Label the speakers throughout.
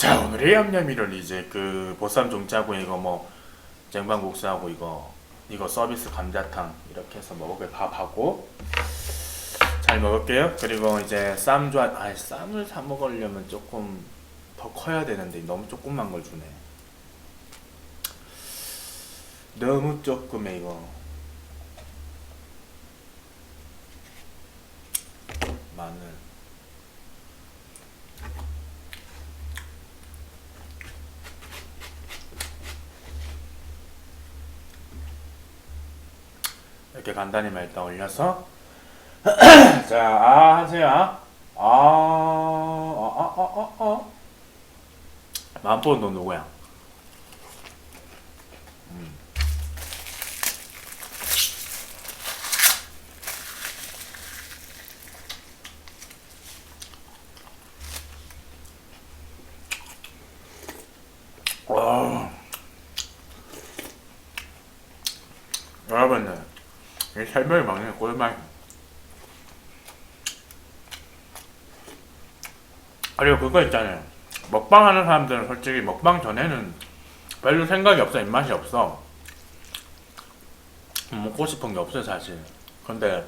Speaker 1: 자 오늘의 얌얌이는 이제 그 보쌈 종짜고 이거 뭐 쟁반국수하고 이거 이거 서비스 감자탕 이렇게 해서 먹을 밥하고 잘 먹을게요. 그리고 이제 쌈 좋아 아 쌈을 사 먹으려면 조금 더 커야 되는데 너무 조그만 걸 주네. 너무 조금해 이거. 마늘. 이렇게 간단히만 일단 올려서 자, 아 하세요. 아, 아, 아, 아, 아, 아. 만보 너 누구야? 음. 와. 여러분들, 이 설명이 막는 꿀맛. 그리고 그거 있잖아요. 먹방 하는 사람들은 솔직히 먹방 전에는 별로 생각이 없어, 입맛이 없어. 먹고 싶은 게 없어요, 사실. 근데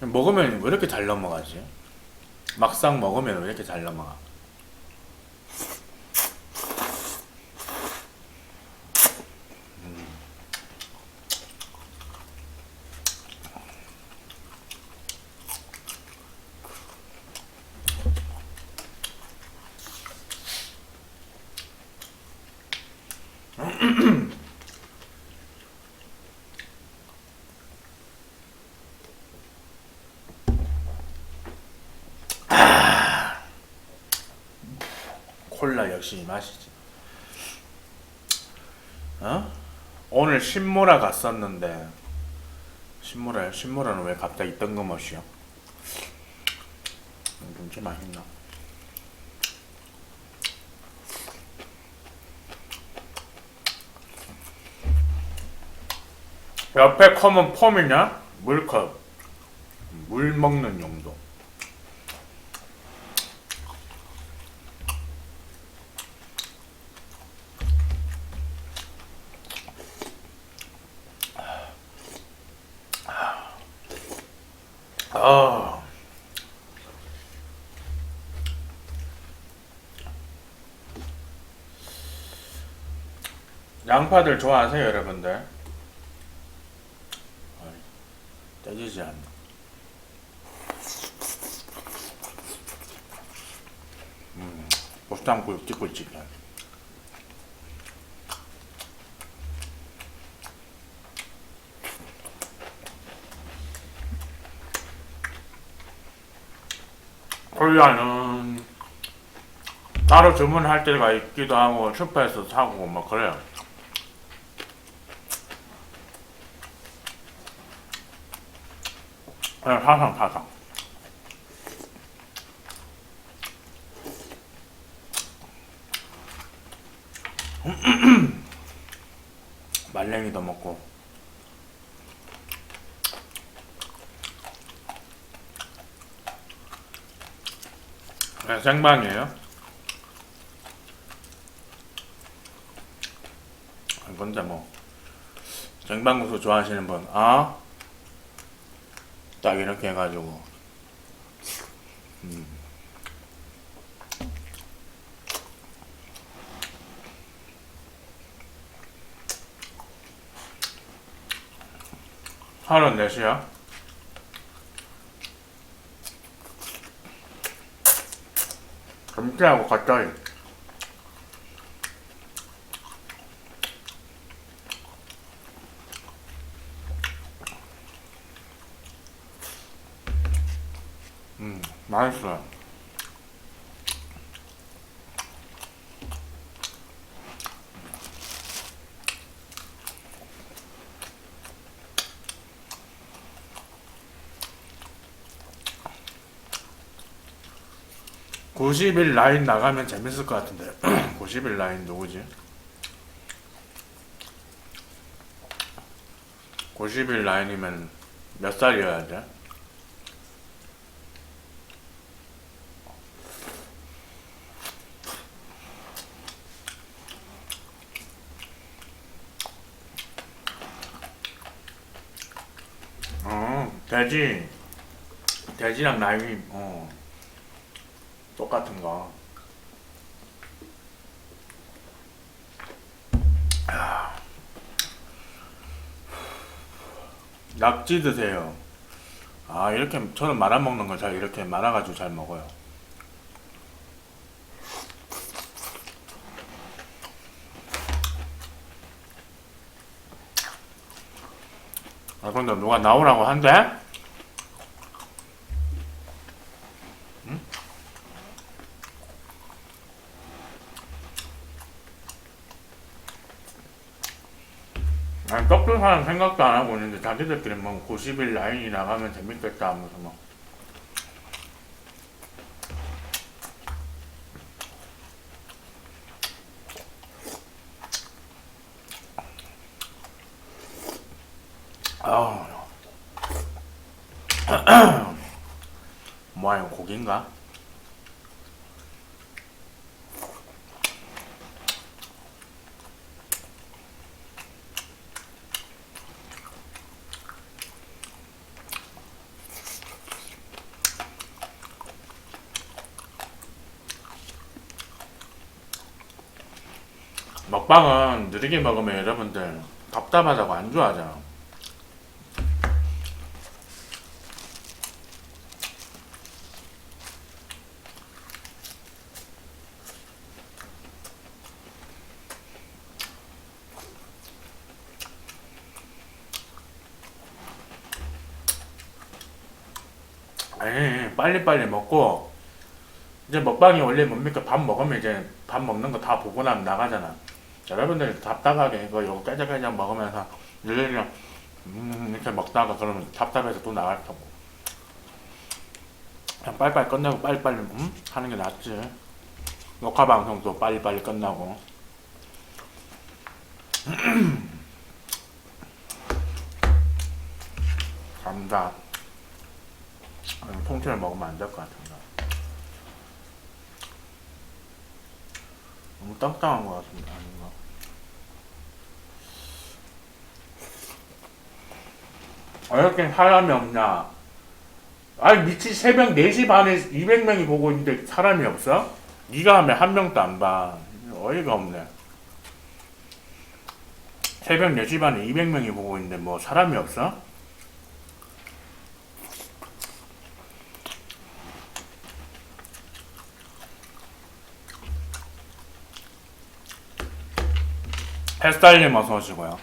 Speaker 1: 먹으면 왜 이렇게 잘 넘어가지? 막상 먹으면 왜 이렇게 잘 넘어가? 콜라 역시 이 맛이지. 어? 오늘 신모라 갔었는데 신모라요? 신모라는 왜 갑자기 뜬금없이요? 좀좀 맛있나? 옆에 컵은 폼이냐? 물컵. 물 먹는 용도. 아. 양파들 좋아하세요, 여러분들? 떼지지 않나. 음, 찍고 찍네 콜라는 따로 주문할 때가 있기도 하고 슈퍼에서 사고 뭐 그래요. 그냥 사상 사상. 말랭이도 먹고. 네, 생방이에요. 근데 뭐 생방구수 좋아하시는 분, 아, 딱 이렇게 해가지고, 음. 하루 네 시야? 감기하고 갑자기 음 맛있어요. (90일) 라인 나가면 재밌을 것 같은데. (90일) 라인 누구지? (90일) 라인이면 몇 살이어야 돼? 돼지 돼지랑 나이 어 똑같은 거. 아. 낙지 드세요. 아 이렇게 저는 말아 먹는 걸 잘 이렇게 말아가지고 잘 먹어요. 아 근데 누가 나오라고 한대? 응? 아니 떡줄 사람 생각도 안 하고 있는데 자기들끼리 뭐 90일 라인이 나가면 재밌겠다 하면서 뭐 뭐야 이거 고기인가? 먹방은 느리게 먹으면 여러분들 답답하다고 안 좋아하잖아. 아니 빨리빨리 먹고 이제 먹방이 원래 뭡니까? 밥 먹으면 이제 밥 먹는 거 다 보고 나면 나가잖아. 여러분들 답답하게 이거 요거 깨작깨작 먹으면서 늘리려 음 이렇게 먹다가 그러면 답답해서 또 나갈 거고 그냥 빨리빨리 끝내고 빨리빨리 음? 하는 게 낫지. 녹화 방송도 빨리빨리 끝나고. 감자 아니, 통째로 먹으면 안 될 것 같은데. 너무 땅땅한 것 같습니다. 아닌가? 왜 이렇게 사람이 없냐? 아니 미친 새벽 4시 반에 200명이 보고 있는데 사람이 없어? 네가 하면 한 명도 안 봐. 어이가 없네. 새벽 4시 반에 200명이 보고 있는데 뭐 사람이 없어? 햇살님 어서 오시고요.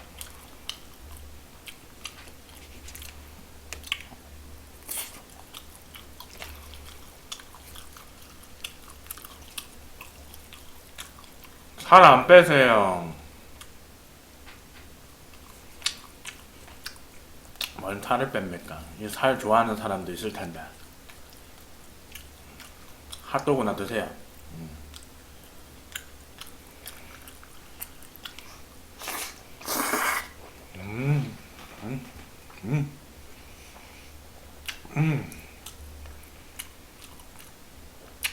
Speaker 1: 살 안 빼세요. 뭔 살을 뺍니까? 이 살 좋아하는 사람도 있을 텐데. 핫도그나 드세요. 음, 음, 음, 음.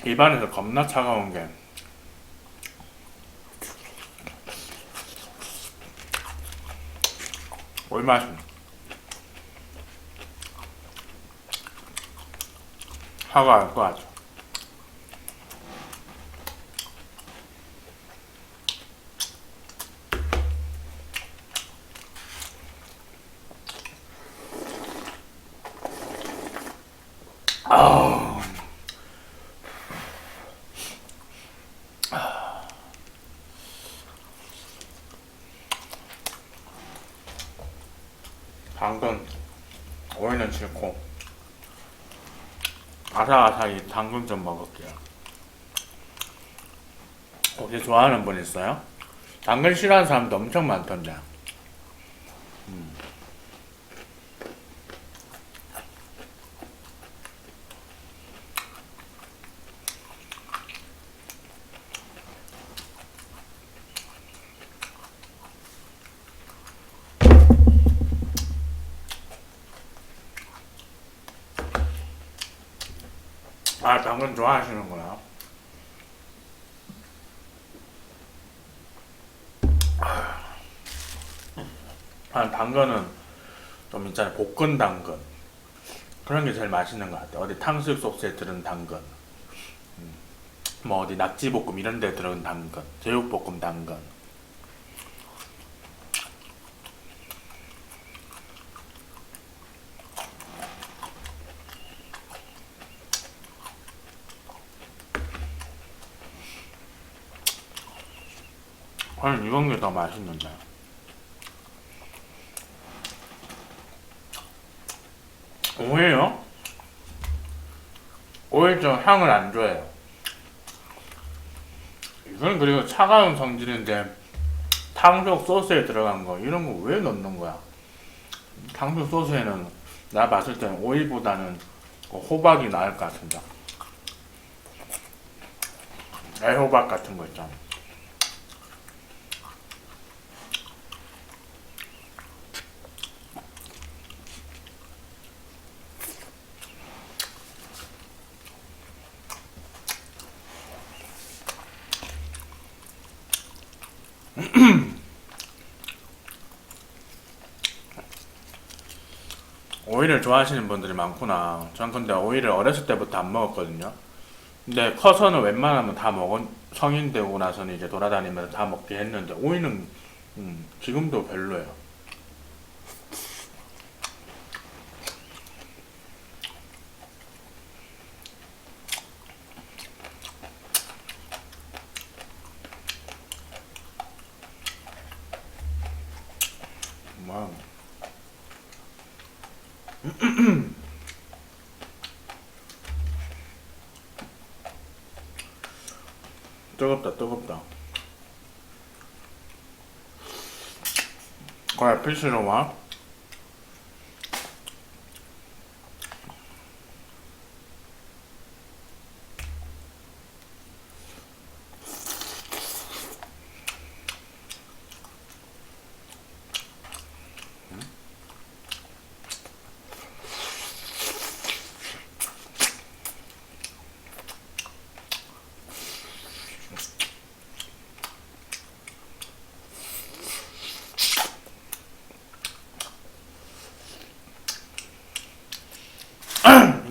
Speaker 1: 입안에서 겁나 차가운 게. 꿀맛이. 사과 알것 같죠. 당근 오이는 싫고 아삭아삭이 당근 좀 먹을게요. 혹시 좋아하는 분 있어요? 당근 싫어하는 사람도 엄청 많던데. 음. 아, 당근 좋아하시는구나. 아, 당근은 좀 있잖아요. 볶은 당근. 그런 게 제일 맛있는 것 같아. 어디 탕수육 소스에 들은 당근, 음, 뭐 어디 낙지볶음 이런 데 들은 당근, 제육볶음 당근. 아니 이런 게 더 맛있는데. 오히려 오히려 좀 향을 안 좋아해요. 이건 그리고 차가운 성질인데 탕수육 소스에 들어간 거 이런 거 왜 넣는 거야? 탕수육 소스에는 나 봤을 때는 오일보다는 그 호박이 나을 것 같은데. 애호박 같은 거 있잖아. 오이를 좋아하시는 분들이 많구나. 전 근데 오이를 어렸을 때부터 안 먹었거든요. 근데 커서는 웬만하면 다 먹은 성인 되고 나서는 이제 돌아다니면서 다 먹게 했는데 오이는 음, 지금도 별로예요. 뭐 뜨겁다 뜨겁다 피시로 와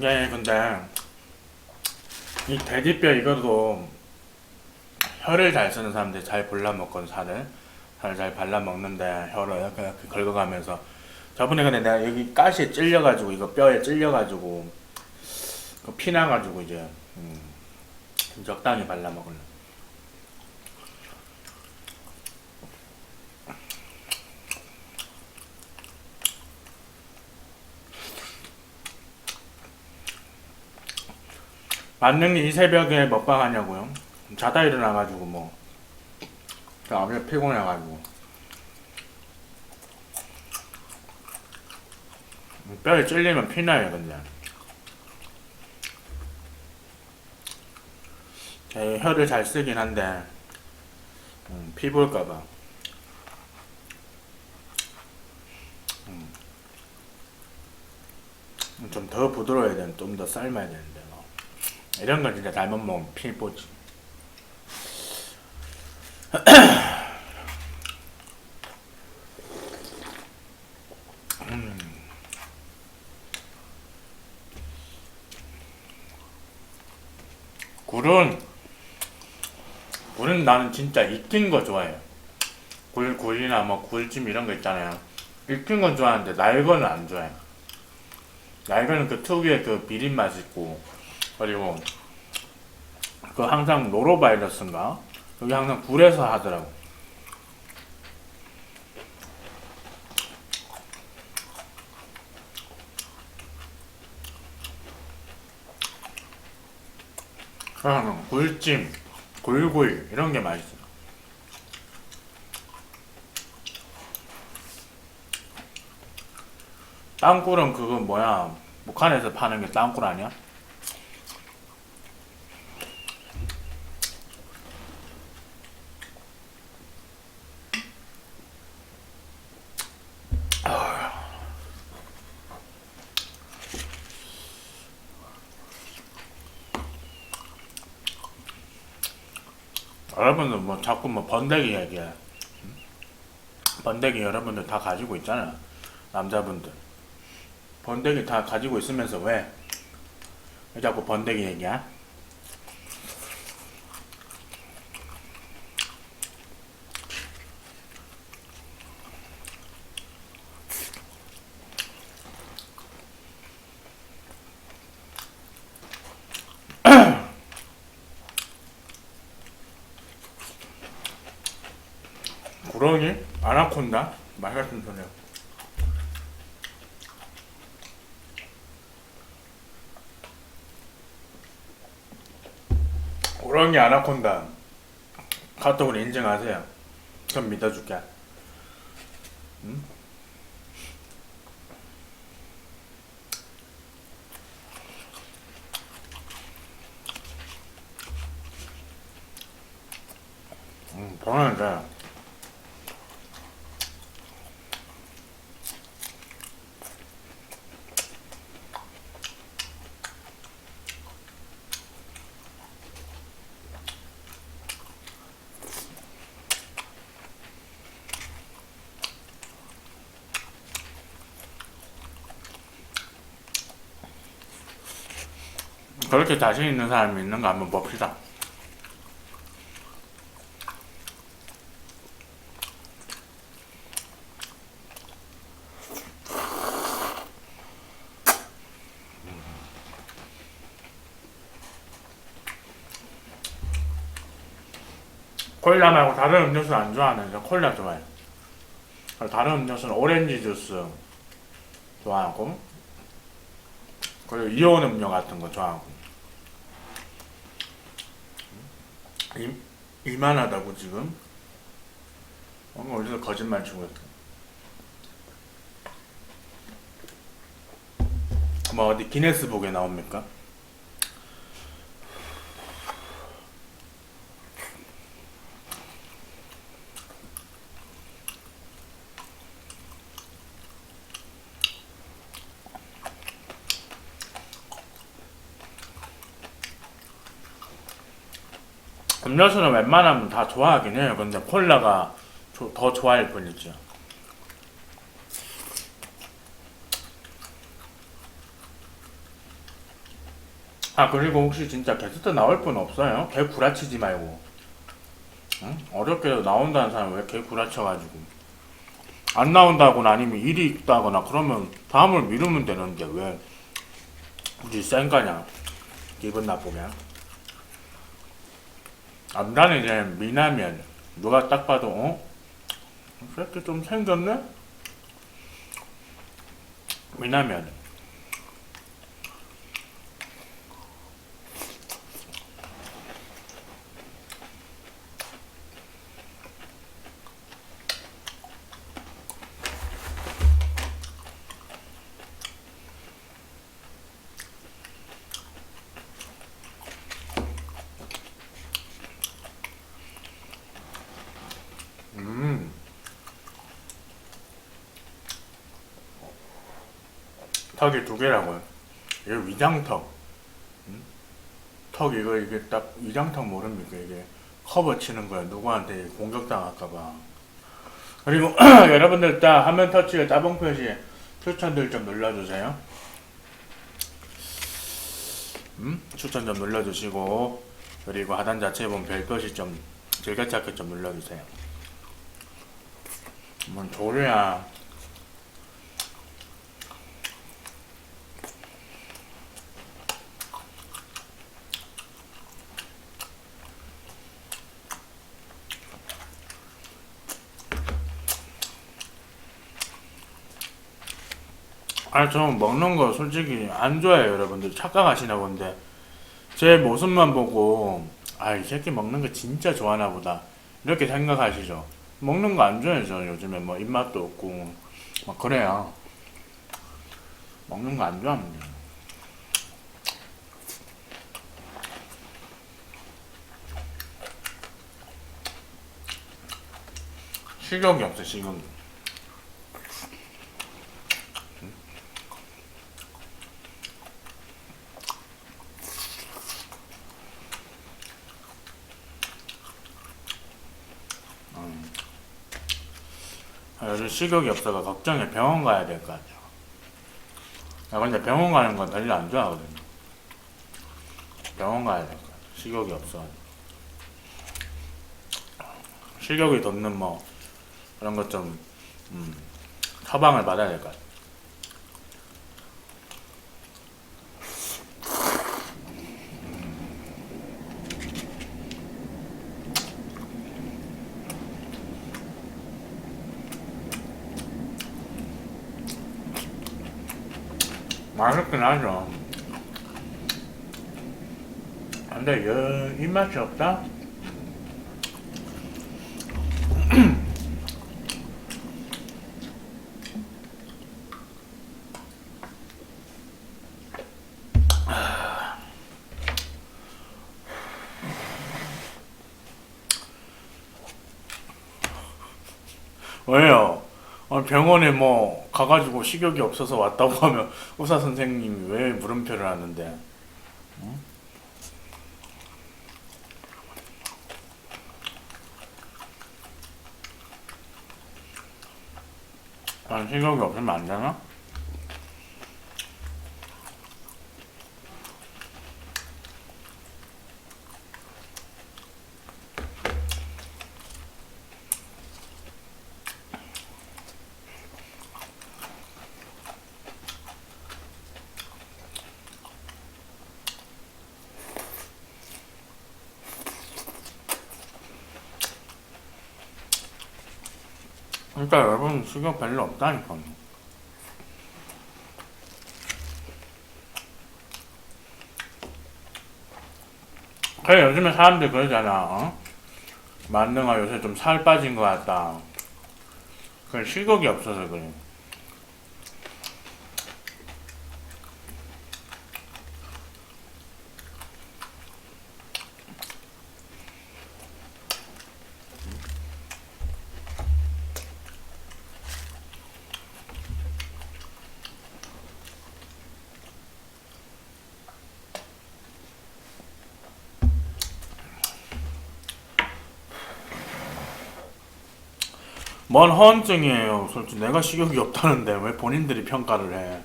Speaker 1: 이게 근데 이 돼지뼈 이것도 혀를 잘 쓰는 사람들이 잘 골라 먹거든 살을 살을 잘 발라 먹는데 혀를 이렇게, 이렇게 긁어가면서 저번에 근데 내가 여기 가시에 찔려가지고 이거 뼈에 찔려가지고 그 피나가지고 이제 음, 좀 적당히 발라 먹을래. 만능이 이 새벽에 먹방 하냐고요? 자다 일어나가지고 뭐. 다음에 피곤해가지고. 뼈에 찔리면 피나요, 근데. 제 혀를 잘 쓰긴 한데, 음, 피부일까봐. 음. 좀더 부드러워야 되는, 좀 더 삶아야 되는데, 뭐. 이런 건 진짜 잘못 먹으면 피보지. 음. 굴은 굴은 나는 진짜 익힌 거 좋아해요. 굴 굴이나 뭐 굴찜 이런 거 있잖아요. 익힌 건 좋아하는데 날 거는 안 좋아해. 날 거는 그 특유의 그 비린 맛 있고 그리고 그 항상 노로바이러스인가 여기 항상 굴에서 하더라고. 그냥 굴찜, 굴굴 이런 게 맛있어. 땅굴은 그거 뭐야? 북한에서 파는 게 땅굴 아니야? 여러분들 뭐 자꾸 뭐 번데기 얘기해. 번데기 여러분들 다 가지고 있잖아. 남자분들. 번데기 다 가지고 있으면서 왜? 왜 자꾸 번데기 얘기야? 구렁이? 아나콘다? 말 같은 소리야. 구렁이 아나콘다. 카톡으로 인증하세요. 그럼 믿어줄게. 응? 음, 편한데. 그렇게 자신 있는 사람이 있는가 한번 봅시다. 콜라 말고 다른 음료수 안 좋아하는 저 콜라 좋아해. 다른 음료수는 오렌지 주스 좋아하고 그리고 이온 음료 같은 거 좋아하고 이, 이만하다고 지금? 뭔가 어디서 거짓말 치고 있다 뭐 어디 기네스북에 나옵니까? 음료수는 웬만하면 다 좋아하긴 해요. 근데 콜라가 조- 더 좋아할 뿐이죠. 아 그리고 혹시 진짜 게스트 나올 분 없어요? 개 구라치지 말고 응? 어렵게도 나온다는 사람 왜 개 구라쳐가지고 안 나온다거나 아니면 일이 있다거나 그러면 다음을 미루면 되는데 왜 굳이 센 거냐 기분 나쁘게 아, 나는 이제 미나면 누가 딱 봐도 어? 이 새끼 좀 생겼네? 음. 턱이 두 개라고요. 이게 위장턱. 음? 턱 이거 이게 딱 위장턱 모릅니까 이게 커버 치는 거야 누구한테 공격당할까봐. 그리고 여러분들 딱 화면 터치에 따봉 표시 추천들 좀 눌러주세요. 음? 추천 좀 눌러주시고 그리고 하단 자체에 보면 별표시 좀 즐겨찾기 좀 눌러주세요. 뭔 소리야. 아니 저는 먹는 거 솔직히 안 좋아해요 여러분들. 착각하시나 본데. 제 모습만 보고 아 이 새끼 먹는 거 진짜 좋아하나 보다. 이렇게 생각하시죠. 먹는 거 안 좋아해요 저는 요즘에. 뭐 입맛도 없고 막 그래요. 먹는 거 안 좋아합니다. 식욕이 없어 식욕 요즘 식욕이 없어가 걱정해 병원 가야 될 것 같아요. 아 근데 병원 가는 건 별로 안 좋아하거든요. 병원 가야 될 거야. 식욕이 없어. 식욕이 돋는 뭐 그런 것좀 음, 처방을 받아야 될 것 같아. 맛있긴 하죠. 근데 여, 입맛이 없다? 왜요? 어, 병원에 뭐 가가지고 식욕이 없어서 왔다고 하면 의사 선생님이 왜 물음표를 하는데? 응? 아, 식욕이 없으면 안 되나? 그러니까 여러분 식욕 별로 없다니까요. 그래 요즘에 사람들 그러잖아. 어? 만능아 요새 좀 살 빠진 것 같다. 그 식욕이 없어서 그래. 뭔 허언증이에요. 솔직히 내가 식욕이 없다는데 왜 본인들이 평가를 해?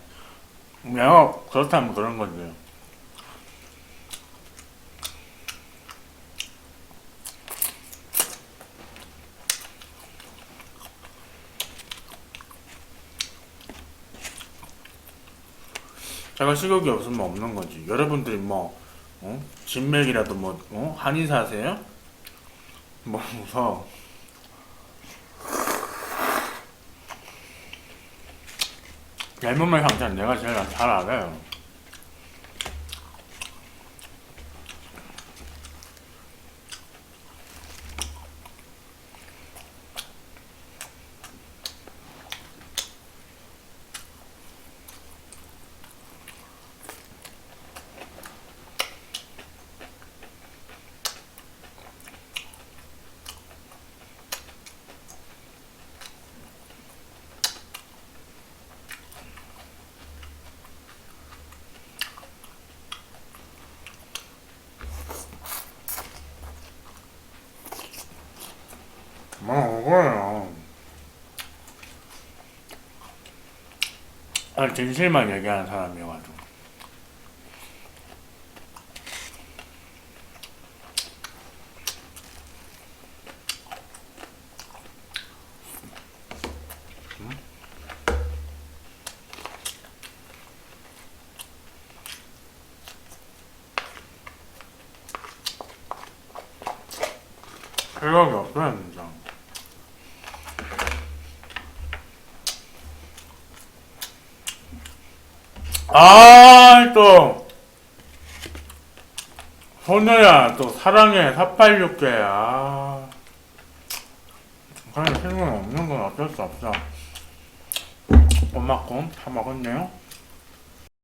Speaker 1: 내가 그렇다면 그런 거지. 제가 식욕이 없으면 없는 거지. 여러분들이 뭐, 어? 진맥이라도 뭐, 어? 한의사세요? 뭐, 무서워. 얇은말 향상 내가 제일 잘 알아요. 뭐 그거예요. 아 진실만 얘기하는 사람이어가지고. 생각이 없어요 진짜. 아, 또. 소녀야, 또 사랑해, 486개. 아. 그냥 생각 없는 건 어쩔 수 없어. 엄마 껌다 먹었네요.